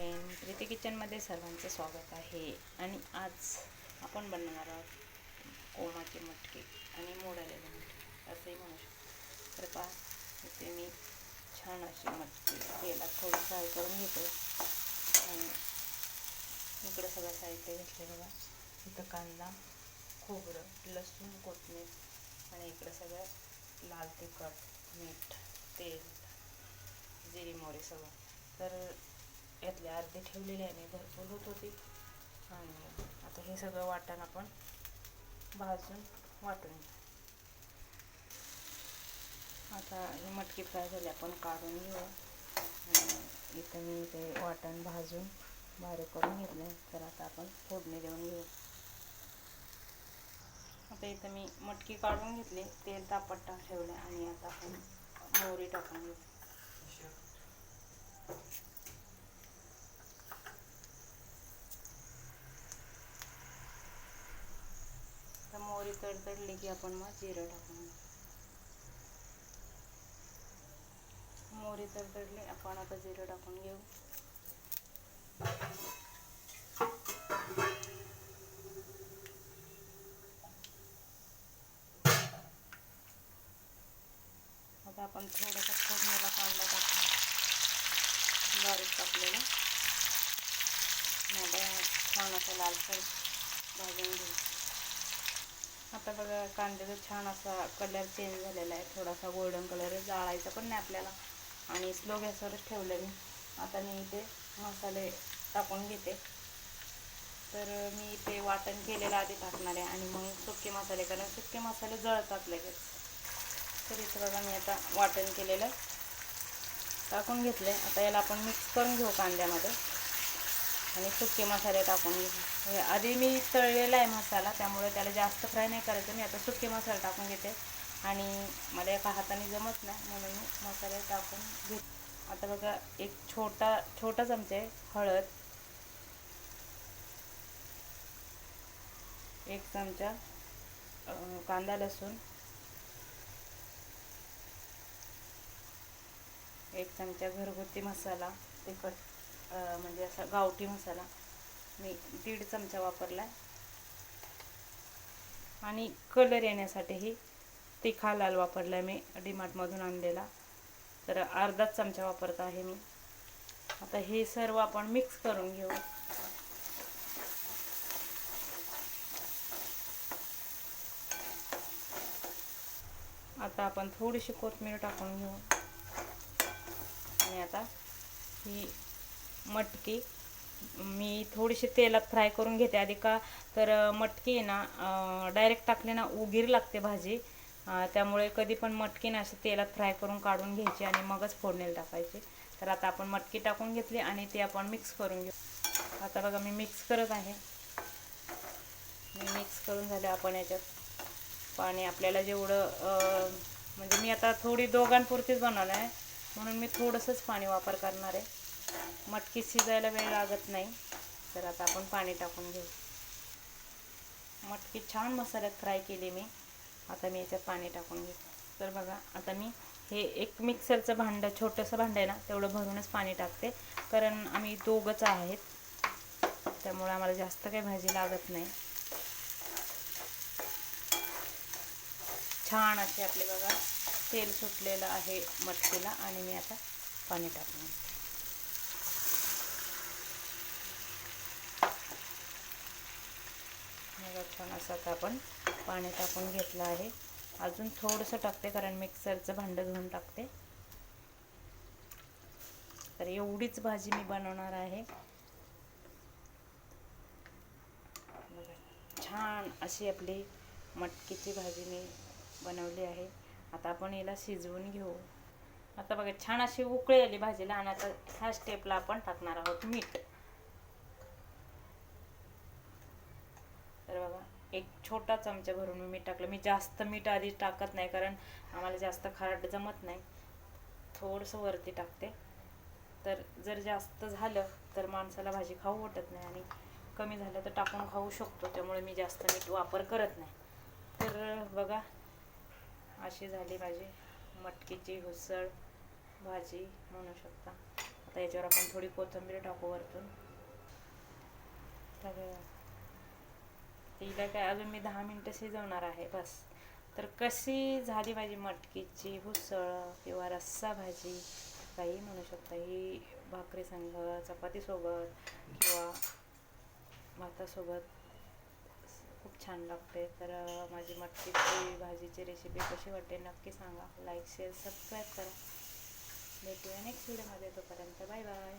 Friend Preeti किचनमध्ये सर्वांचं स्वागत आहे. आणि आज आपण बनवणार आहोत कोमाचे मटके आणि मोडालेले मटके असंही म्हणू शकतो. तर पहा इथे मी छान अशी मटके तेलात थोडं फ्राय करून घेतो. आणि इकडं सगळं साहित्य घेतले बघा. इथं कांदा खोबरं लसूण कोथमीर आणि इकडं सगळं लाल तिखट मीठ तेल जिरी मोहरी सगळं. तर यातले अर्धे ठेवलेले आहे भरपूर होत होती. आणि आता हे सगळं वाटण आपण भाजून वाटून घेऊ. आता ही मटकी फ्राय झाली आपण काढून घेऊ. आणि इथं मी ते वाटण भाजून बारीक करून घेतलं तर आता आपण फोडणी देऊन घेऊ. आता इथं मी मटकी काढून घेतली तेल तापट टाक ठेवलं आणि आता आपण मोहरी टाकून घेऊ. तडतडली की आपण मग जिरं मोहरी तडतडली, आपण आता जिरं टाकून घेऊ. आता फोडणीला कांदा बारीक आता छान असं लालसर आता बघा कांद्याचा छान असा कलर चेंज झालेला आहे. थोडासा गोल्डन कलर जाळायचा पण नाही आपल्याला. आणि स्लो गॅसवरच ठेवलं मी. आता मी इथे मसाले टाकून घेते. तर मी ते वाटण केलेलं आधी टाकणार आहे आणि मग सुके मसाले कारण सुके मसाले जळतात लगेच. तर इथं बघा मी आता वाटण केलेलं टाकून घेतलं आता याला आपण मिक्स करून घेऊ कांद्यामध्ये. आणि सुके मसाले टाकून घेऊ. आधी मी तळलेला आहे मसाला त्यामुळे त्याला जास्त फ्राय नाही करायचं. मी आता सुके मसाला टाकून घेते. आणि मला एका हाताने जमत नाही म्हणून मी मसाले टाकून घेते आता बघा एक छोटा छोटा चमचे हळद. एक चमचा कांदा लसूण. एक चमचा घरगुती मसाला तिखट म्हणजे असा गावठी मसाला. मी दीड चमचा वापरला आणि कलर येण्यासाठीही तिखा लाल वापरला मी डीमार्टमधून आणलेला. तर अर्धाच चमचा वापरत आहे मी. आता हे सर्व आपण मिक्स करून घेऊ. आता आपण थोडीशी कोथमीर टाकून घेऊ. आणि आता ही मटकी मी थोडीशी तेलात फ्राय करून घेते. आधी का तर मटकी आहे ना डायरेक्ट टाकली ना उगीर लागते भाजी. त्यामुळे कधी पण मटकी ना अशी तेलात फ्राय करून काढून घ्यायची आणि मगच फोडणीला टाकायची. तर आता आपण मटकी टाकून घेतली आणि ती आपण मिक्स करून घेऊ. आता बघा मी मिक्स करत आहे. मी मिक्स करून झाले आपण याच्यात. पाणी आपल्याला जेवढं म्हणजे मी आता थोडी दोघांपुरतीच बनवलं आहे म्हणून मी थोडंसंच पाणी वापर करणार आहे. मटकी शिजायला वेळ लागत नाही. तर आता आपण पाणी टाकून घेऊ. मटकी छान मसाल्यात फ्राय केली मी. आता मी याच्यात पाणी टाकून घेऊ तर बघा आता मी हे एक मिक्सरचं भांडं छोटंसं भांडं आहे ना तेवढं भरूनच पाणी टाकते. कारण आम्ही दोघंच आहेत. त्यामुळे आम्हाला जास्त काही भाजी लागत नाही. छान असे आपले बघा तेल सुटलेलं आहे मटकीला आणि मी आता पाणी टाकून घेते. छान असं आता आपण पाणी टाकून घेतलं आहे. अजून थोडंसं टाकते कारण मिक्सरचं भांडं धुवून टाकते. तर एवढीच भाजी मी बनवणार आहे. बघा, छान अशी आपली मटकीची भाजी मी बनवली आहे. आता आपण याला शिजवून घेऊ. आता बघा छान अशी उकळी आली भाजीला आणि आता ह्या स्टेपला आपण टाकणार आहोत मीठ. तर बघा एक छोटा चमचा भरून मी मीठ टाकलं. मी जास्त मीठ आधी टाकत नाही कारण आम्हाला जास्त खारट जमत नाही. थोडंसं वरती टाकते. तर जर जास्त झालं तर माणसाला भाजी खाऊ वाटत नाही आणि कमी झालं तर टाकून खाऊ शकतो. त्यामुळे मी जास्त मीठ वापर करत नाही. तर बघा अशी झाली माझी मटकीची हुसळ भाजी म्हणू शकता. आता याच्यावर आपण थोडी कोथिंबीर टाकू वरतून. तर तिला काय अजून मी दहा मिनटं शिजवणार आहे बस. तर कशी झाली माझी मटकीची भुसळ किंवा रस्सा भाजी काही म्हणू शकता ही भाकरी संग चपातीसोबत किंवा भातासोबत खूप छान लागते. तर माझी मटकीची भाजीची रेसिपी कशी वाटते नक्की सांगा. लाईक शेअर सबस्क्राईब करा. भेटूया नेक्स्ट व्हिडिओमध्ये तोपर्यंत बाय बाय